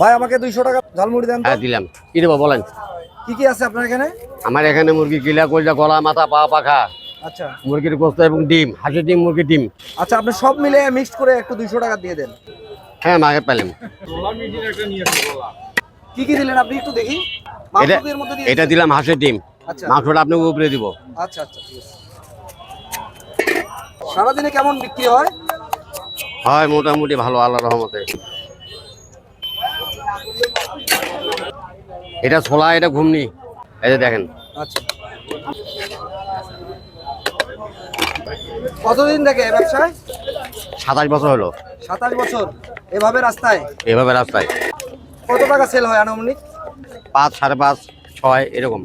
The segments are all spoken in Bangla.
ভাই আমাকে দুইশো টাকা ঝালমুড়ি দেন তো। হ্যাঁ দিলাম। কি দেবো বলেন? কি কি আছে আপনার এখানে? আমার এখানে মুরগি গিলা কইলা গলা মাথা পা পাখা। আচ্ছা। মুরগির গোস্ত এবং ডিম হাঁসের ডিম মুরগির ডিম। আচ্ছা আপনি সব মিলে মিক্সড করে একটু দুইশো টাকা দিয়ে দেন। হ্যাঁ মাকে পেলাম। কি কি দিলেন আপনি একটু দেখি? এটা এটা দিলাম হাঁসের ডিম। আচ্ছা। মাংসটা আপনাকে উপরে দিব। আচ্ছা আচ্ছা ঠিক আছে। সারাদিনে কেমন বিক্রি হয়? হয় মোটামুটি ভালো আল্লাহ রহমতে। এটা ছোলা এটা ঘুমনি এই যে দেখেন। আচ্ছা। কতদিন থেকে ব্যবসায়? সাতাশ বছর হলো। সাতাশ বছর। এভাবে রাস্তায়? এভাবে রাস্তায়। কত টাকা সেল হয় আনুমানিক? পাঁচ সাড়ে পাঁচ ছয় এরকম।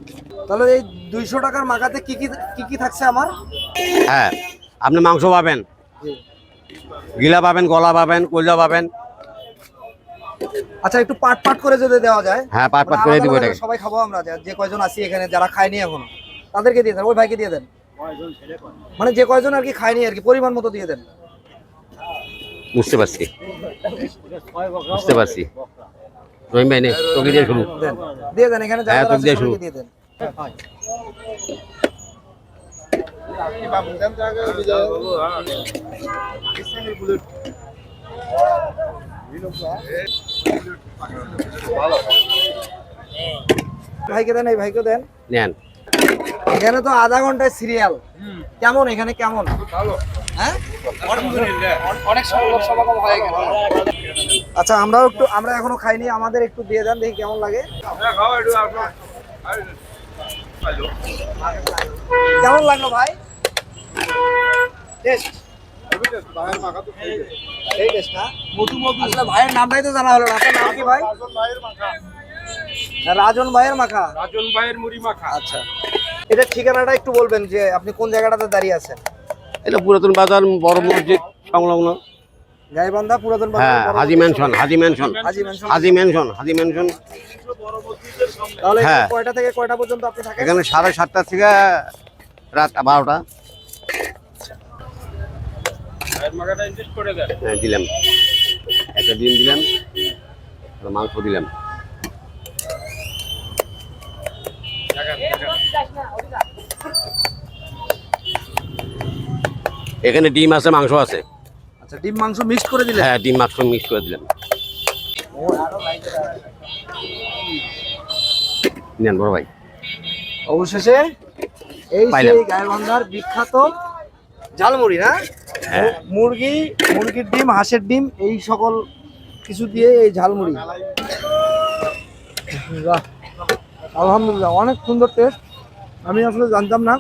তাহলে এই দুইশো টাকার মাখাতে কি কি কি কি থাকছে আমার? হ্যাঁ আপনি মাংস পাবেন। গিলা পাবেন গলা পাবেন কলজা পাবেন। আচ্ছা একটু পাট পাট করে যদি দেওয়া যায় হ্যাঁ পাট পাট মানে করে দিব এটাকে। সবাই খাব আমরা যে- কয়জন আছি এখানে যারা খায়নি এখনও তাদেরকে দিয়ে দেন ওই ভাইকে দিয়ে দেন। মানে যে কয়জন আর কি খায়নি আর কি পরিমাণ মতো দিয়ে দেন। বুঝতে পারছি। বুঝতে পারছি। রহিম ভাই নে তোকে দিয়ে শুরু। দেন। দিয়ে দেন এখানে যারা হ্যাঁ, তোকে দিয়ে আছে শুরু। দিয়ে দেন। ভাইকে দেন এই ভাইকে দেন। নেন। এখানে তো আধা ঘন্টায় সিরিয়াল কেমন এখানে কেমন? হ্যাঁ? হয় আচ্ছা আমরাও একটু আমরা এখনও খাইনি আমাদের একটু দিয়ে দেন দেখি কেমন লাগে। কেমন লাগল ভাই? টেস্ট এই আসলে ভাইয়ের নামটাই তো জানা হলো না আপনার নাম কি ভাই রাজন ভাইয়ের মাখা রাজন ভাইয়ের মুড়ি মাখা আচ্ছা এটা ঠিকানাটা একটু বলবেন যে আপনি কোন জায়গাটাতে দাঁড়িয়ে আছেন এটা পুরাতন বাজার বড় মসজিদ সংলগ্ন। গাইবান্ধা পুরাতন হ্যাঁ Haji Mansion Haji Mansion Haji Mansion Haji Mansion Haji Mansion তাহলে হ্যাঁ। কয়টা থেকে কয়টা পর্যন্ত আপনি থাকেন? এখানে সাড়ে সাতটা থেকে রাত বারোটা ভাইয়ের মাখাটা ইনভেস্ট করে দেন হ্যাঁ দিলাম। একটা ডিম দিলাম মাংস দিলাম। এখানে ডিম আছে মাংস আছে। আচ্ছা ডিম মাংস মিক্স করে দিলেন? হ্যাঁ ডিম মাংস মিক্স করে দিলাম। নেন বড় ভাই। অবশেষে এই। সেই গাইবান্ধার বিখ্যাত ঝালমুড়ি না? মুরগি, মুরগির ডিম, হাঁসের ডিম, এই সকল কিছু দিয়ে এই ঝালমুড়ি। আলহামদুলিল্লাহ, অনেক সুন্দর টেস্ট আমি আসলে জানতাম না।